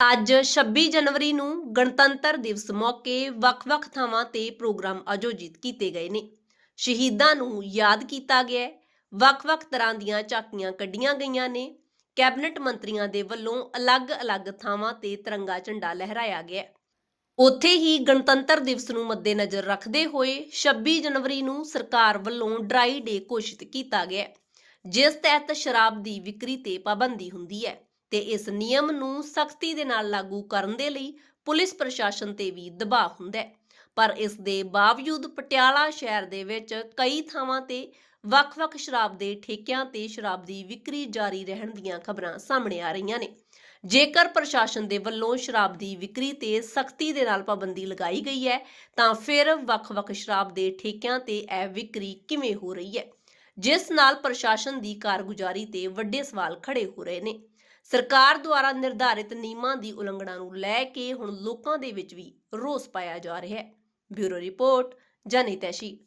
ਅੱਜ 26 ਜਨਵਰੀ ਨੂੰ ਗਣਤੰਤਰ ਦਿਵਸ ਮੌਕੇ ਵੱਖ-ਵੱਖ ਥਾਵਾਂ ਤੇ ਪ੍ਰੋਗਰਾਮ ਆਯੋਜਿਤ ਕੀਤੇ ਗਏ ਨੇ। ਸ਼ਹੀਦਾਂ ਨੂੰ ਯਾਦ ਕੀਤਾ ਗਿਆ ਵੱਖ-ਵੱਖ ਤਰ੍ਹਾਂ ਦੀਆਂ ਝਾਕੀਆਂ ਕੱਢੀਆਂ ਗਈਆਂ ਨੇ। ਕੈਬਨਿਟ ਮੰਤਰੀਆਂ ਦੇ ਵੱਲੋਂ ਅਲੱਗ-ਅਲੱਗ ਥਾਵਾਂ ਤੇ ਤਿਰੰਗਾ ਝੰਡਾ ਲਹਿਰਾਇਆ ਗਿਆ ਉੱਥੇ ਹੀ ਗਣਤੰਤਰ ਦਿਵਸ ਨੂੰ ਮੱਦੇਨਜ਼ਰ ਰੱਖਦੇ ਹੋਏ 26 ਜਨਵਰੀ ਨੂੰ ਸਰਕਾਰ ਵੱਲੋਂ ਡਰਾਈ ਡੇ ਘੋਸ਼ਿਤ ਕੀਤਾ ਗਿਆ ਜਿਸ ਤਹਿਤ ਸ਼ਰਾਬ ਦੀ ਵਿਕਰੀ ਤੇ ਪਾਬੰਦੀ ਹੁੰਦੀ ਹੈ। ਤੇ ਇਸ ਨਿਯਮ ਨੂੰ ਸਖਤੀ ਦੇ ਨਾਲ ਲਾਗੂ ਕਰਨ ਦੇ ਲਈ ਪੁਲਿਸ ਪ੍ਰਸ਼ਾਸਨ ਤੇ ਵੀ ਦਬਾਅ ਹੁੰਦਾ ਹੈ। ਪਰ ਇਸ ਦੇ ਬਾਵਜੂਦ ਪਟਿਆਲਾ ਸ਼ਹਿਰ ਦੇ ਵਿੱਚ ਕਈ ਥਾਵਾਂ ਤੇ ਵੱਖ-ਵੱਖ ਸ਼ਰਾਬ ਦੇ ਠੇਕਿਆਂ ਤੇ ਸ਼ਰਾਬ ਦੀ ਵਿਕਰੀ ਜਾਰੀ ਰਹਿਣ ਦੀਆਂ ਖਬਰਾਂ ਸਾਹਮਣੇ ਆ ਰਹੀਆਂ ਨੇ। ਜੇਕਰ ਪ੍ਰਸ਼ਾਸਨ ਦੇ ਵੱਲੋਂ ਸ਼ਰਾਬ ਦੀ ਵਿਕਰੀ ਤੇ ਸਖਤੀ ਦੇ ਨਾਲ ਪਾਬੰਦੀ ਲਗਾਈ ਗਈ ਹੈ, ਤਾਂ ਫਿਰ ਵੱਖ-ਵੱਖ ਸ਼ਰਾਬ ਦੇ ਠੇਕਿਆਂ ਤੇ ਇਹ ਵਿਕਰੀ ਕਿਵੇਂ ਹੋ ਰਹੀ ਹੈ? ਜਿਸ ਨਾਲ ਪ੍ਰਸ਼ਾਸਨ ਦੀ ਕਾਰਗੁਜ਼ਾਰੀ ਤੇ ਵੱਡੇ ਸਵਾਲ ਖੜੇ ਹੋ ਰਹੇ ਨੇ। ਸਰਕਾਰ ਦੁਆਰਾ ਨਿਰਧਾਰਿਤ ਨਿਯਮਾਂ ਦੀ ਉਲੰਘਣਾ ਨੂੰ ਲੈ ਕੇ ਹੁਣ ਲੋਕਾਂ ਦੇ ਵਿੱਚ ਵੀ ਰੋਸ ਪਾਇਆ ਜਾ ਰਿਹਾ ਹੈ। Bureau report ਜਨਹਿਤੈਸ਼ੀ